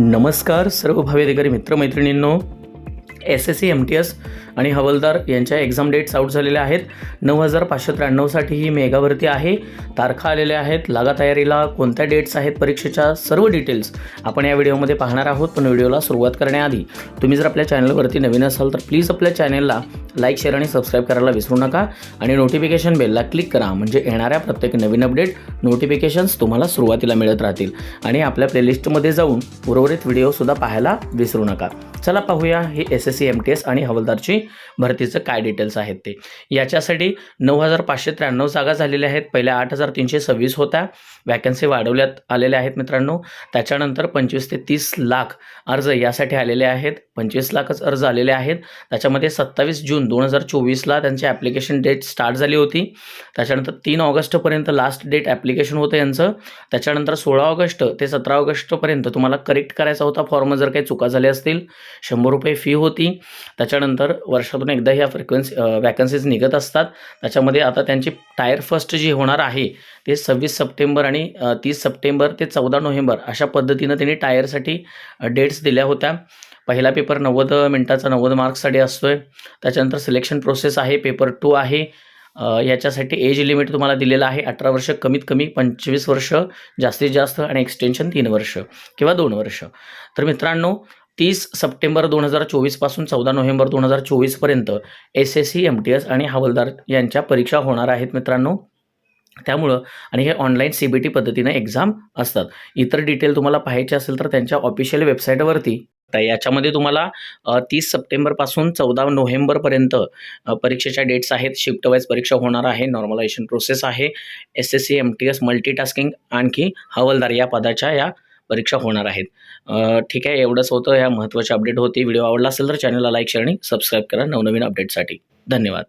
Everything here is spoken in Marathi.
नमस्कार सर्व भावी अधिकारी मित्रमैत्रिणींनो. S S C M T S आणि हवलदार यांच्या एक्झाम डेट्स आउट झालेल्या आहेत. नऊ हजार पाचशे त्र्याण्णवसाठी ही मेघावरती आहे. तारखा आलेल्या आहेत. लागा तयारीला कोणत्या डेट्स आहेत परीक्षेच्या सर्व डिटेल्स आपण या व्हिडिओमध्ये पाहणार आहोत. पण व्हिडिओला सुरुवात करण्याआधी तुम्ही जर आपल्या चॅनलवरती नवीन असाल तर प्लीज आपल्या चॅनलला लाईक शेअर आणि सबस्क्राईब करायला विसरू नका. आणि नोटिफिकेशन बेलला क्लिक करा. म्हणजे येणाऱ्या प्रत्येक नवीन अपडेट नोटिफिकेशन्स तुम्हाला सुरुवातीला मिळत राहतील. आणि आपल्या प्लेलिस्टमध्ये जाऊन उर्वरित व्हिडिओसुद्धा पाहायला विसरू नका. चला पाहूया हे S S C M T S आणि हवालदारची भरतीचं काय डिटेल्स आहेत ते. याच्यासाठी नऊ हजार पाचशे त्र्याण्णव जागा झालेल्या आहेत. पहिल्या आठ हजार तीनशे सव्वीस होत्या. वॅकन्सी वाढवल्यात आलेल्या आहेत मित्रांनो. त्याच्यानंतर पंचवीस ते तीस लाख अर्ज यासाठी आलेले आहेत. पंचवीस लाखच अर्ज आलेले आहेत. त्याच्यामध्ये सत्तावीस जून दोन हजार चोवीसला त्यांची ॲप्लिकेशन डेट स्टार्ट झाली होती. त्याच्यानंतर तीन ऑगस्टपर्यंत लास्ट डेट ॲप्लिकेशन होतं यांचं. त्याच्यानंतर सोळा ऑगस्ट ते सतरा ऑगस्टपर्यंत तुम्हाला करेक्ट करायचा होता फॉर्म जर काही चुका झाल्या असतील शंभर रुपये फी होती. त्याच्यानंतर वर्षातून एकदा ह्या फ्रिक्वेन्सी वॅकन्सीज निघत असतात. त्याच्यामध्ये आता त्यांची टायर फर्स्ट जी होणार आहे ते सव्वीस सप्टेंबर आणि तीस सप्टेंबर ते चौदा नोव्हेंबर अशा पद्धतीनं त्यांनी टायरसाठी डेट्स दिल्या होत्या. पहिला पेपर नव्वद मिनटाचा नव्वद मार्क्ससाठी असतो आहे त्याच्यानंतर सिलेक्शन प्रोसेस आहे पेपर टू आहे. याच्यासाठी एज लिमिट तुम्हाला दिलेलं आहे अठरा वर्ष कमीत कमी पंचवीस वर्ष जास्तीत जास्त आणि एक्सटेन्शन तीन वर्ष किंवा दोन वर्ष. तर मित्रांनो तीस सप्टेंबर दोन हजार चोवीसपासून चौदा नोव्हेंबर दोन हजार चोवीसपर्यंत S S C M T S आणि हवालदार यांच्या परीक्षा होणार आहेत मित्रांनो. त्यामुळं आणि हे ऑनलाईन सी बी टी पद्धतीनं एक्झाम असतात. इतर डिटेल तुम्हाला पाहायचे असेल तर त्यांच्या ऑफिशियल वेबसाईटवरती तर याच्यामध्ये तुम्हाला तीस सप्टेंबरपासून चौदा नोव्हेंबरपर्यंत परीक्षेच्या डेट्स आहेत. शिफ्ट वाईज परीक्षा होणार आहे. नॉर्मलायझेशन प्रोसेस आहे. S S C M T S multitasking आणखी हवालदार या पदाच्या या परीक्षा होणार आहेत. ठीक आहे. एवढंच होतं. या महत्त्वाची अपडेट होती. व्हिडिओ आवडला असेल तर चॅनलला लाईक शेअर आणि सबस्क्राईब करा. नवनवीन अपडेटसाठी धन्यवाद.